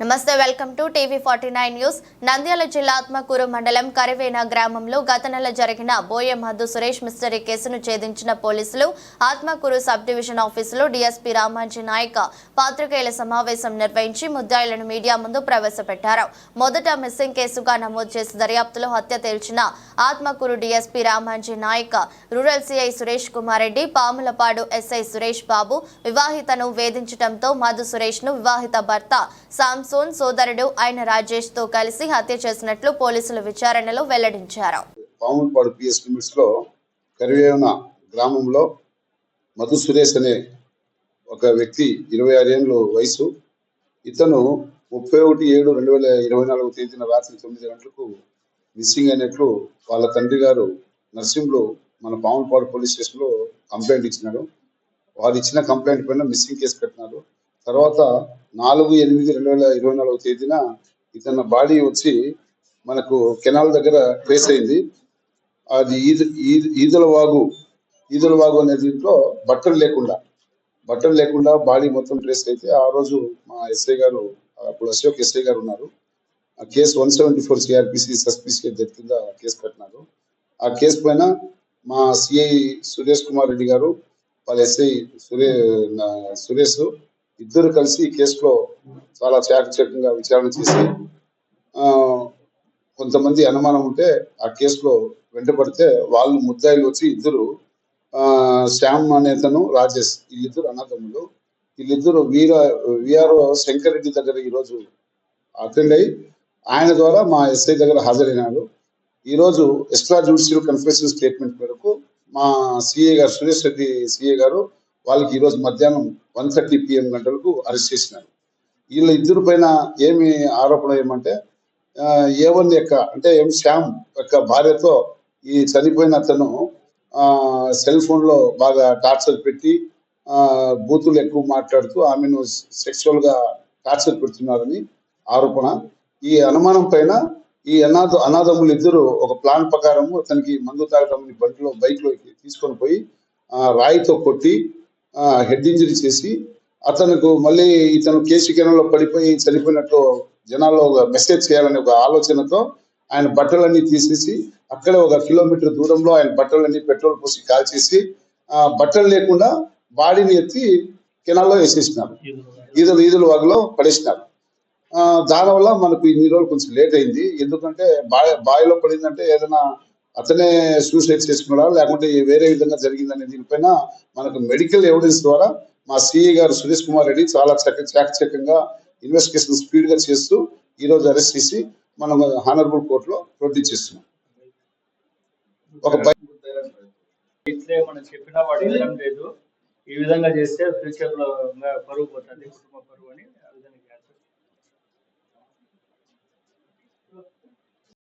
నమస్తే welcome to TV forty nine news. Nandyal జిల్లా ఆత్మకూరు మండలం కరివేన గ్రామంలో గత నెల జరిగిన బోయ మధు సురేష్ మిస్టరీ కేసును ఛేదించిన పోలీసులు ఆత్మకూరు సబ్ డివిజన్ ఆఫీసులో డీఎస్పీ రామాజీ నాయక్ పాత్రికేయుల సమావేశం నిర్వహించి ముద్దాయిలను మీడియా ముందు ప్రవేశపెట్టారు. మొదట మిస్సింగ్ కేసుగా నమోదు చేసి దర్యాప్తులో హత్య తేల్చిన Atmakur DSP Ramaji Naik rural CI Suresh Kumar Reddy Pamulapadu SI Suresh Babu వివాహితను వేధించడంతో మధు సురేష్ను వివాహిత భర్త సామ్సోన్ సోదరుడు ఆయన రాజేష్తో కలిసి హత్య చేసినట్లు పోలీసులు విచారణలో వెల్లడించారు. పాములపాడు పిఎస్ లిమిట్స్లో కరివేవన గ్రామంలో మధు సురేష్ అనే ఒక వ్యక్తి ఇరవై ఆరేళ్ళు వయసు. ఇతను ముప్పై ఒకటి ఏడు రెండు వేల ఇరవై నాలుగు తేదీన రాత్రి తొమ్మిది గంటలకు మిస్సింగ్ అయినట్లు వాళ్ళ తండ్రి గారు నర్సింహులు మన పాములపాడు పోలీస్ స్టేషన్లో కంప్లైంట్ ఇచ్చినాడు. వారు ఇచ్చిన కంప్లైంట్ పైన మిస్సింగ్ కేసు పెట్టినారు. తర్వాత నాలుగు ఎనిమిది రెండు వేల ఇరవై నాలుగు తేదీన ఇతన్న బాడీ వచ్చి మనకు కెనాల్ దగ్గర ప్లేస్ అయింది. అది ఈద ఈద- ఈదల వాగు ఈదల వాగు అనే దీంట్లో బట్టలు లేకుండా బట్టలు లేకుండా బాడీ మొత్తం ట్రేస్ అయితే ఆ రోజు మా ఎస్ఐ గారు అప్పుడు అశోక్ ఎస్ఐ గారు ఉన్నారు. ఆ case one seventy four CrPC suspicious death కింద కేసు పెట్టినారు ఆ కేసు పైన మా సిఐ సురేష్ కుమార్ రెడ్డి గారు వాళ్ళ ఎస్ఐ సురే సురేష్ ఇద్దరు కలిసి ఈ కేసులో చాలా చాకచక్యంగా విచారణ చేసి ఆ, కొంతమంది అనుమానం ఉంటే ఆ కేసులో వెంటబడితే వాళ్ళు ముద్దాయిలు వచ్చి ఇద్దరు ఆ, శ్యామ్ అనేతను రాజేష్ వీళ్ళిద్దరు అన్నదమ్ములు. వీళ్ళిద్దరు వీర విఆర్ఓ శంకర్ రెడ్డి దగ్గర ఈరోజు అటెండ్ అయ్యి ఆయన ద్వారా మా ఎస్ఐ దగ్గర హాజరైనాడు ఈరోజు ఎక్స్ట్రా జ్యుడిషియల్ కన్ఫెషన్ స్టేట్మెంట్ మేరకు మా సిఏ గారు సురేష్ రెడ్డి సిఏ గారు వాళ్ళకి ఈరోజు మధ్యాహ్నం వన్ థర్టీ పిఎం గంటలకు అరెస్ట్ చేసినారు. వీళ్ళ ఇద్దరు పైన ఏమి ఆరోపణ ఏమంటే ఏ వన్ యొక్క అంటే ఎం శ్యామ్ యొక్క భార్యతో ఈ చనిపోయిన అతను సెల్ ఫోన్లో బాగా టార్చర్ పెట్టి బూతులు ఎక్కువ మాట్లాడుతూ ఆమెను సెక్సువల్గా టార్చర్ పెడుతున్నారని ఆరోపణ. ఈ అనుమానం పైన ఈ అనాథ అనాథములు ఇద్దరు ఒక ప్లాన్ ప్రకారం అతనికి మందు తాగడం బండిలో బైక్లో తీసుకొని పోయి రాయితో కొట్టి హెడ్ ఇంజరీ చేసి అతనికి మళ్ళీ ఇతను కేసు కెనలో పడిపోయి చనిపోయినట్టు జనాల్లో ఒక మెసేజ్ చేయాలనే ఒక ఆలోచనతో ఆయన బట్టలన్నీ తీసేసి అక్కడే ఒక కిలోమీటర్ దూరంలో ఆయన బట్టలన్నీ పెట్రోల్ పోసి కాల్చేసి ఆ బట్టలు లేకుండా బాడీని ఎత్తి కెనాల్లో వేసేసినారు. ఈదులు ఈదుల వాగులో పడేసినారు. ఆ, దానివల్ల మనకు ఇన్ని రోజులు కొంచెం లేట్ అయింది. ఎందుకంటే బావి బావిలో పడిందంటే ఏదైనా అతనే సూసైడ్ చేసుకున్నాడా లేకుంటే వేరే విధంగా జరిగిందనే దీనిపైన మనకు మెడికల్ ఎవిడెన్స్ ద్వారా మా సిఈ గారు సురేష్ కుమార్ రెడ్డి చాలా చక్క చాకచక్యంగా ఇన్వెస్టిగేషన్ స్పీడ్గా చేస్తూ ఈ రోజు అరెస్ట్ చేసి మనం హానరబుల్ కోర్టులో ప్రొడ్యూస్ చేస్తున్నాం. ఒక ఇట్లే మనం చెప్పినా వాడు లేదు. ఈ విధంగా చేస్తే ఫ్యూచర్లో పోతుంది.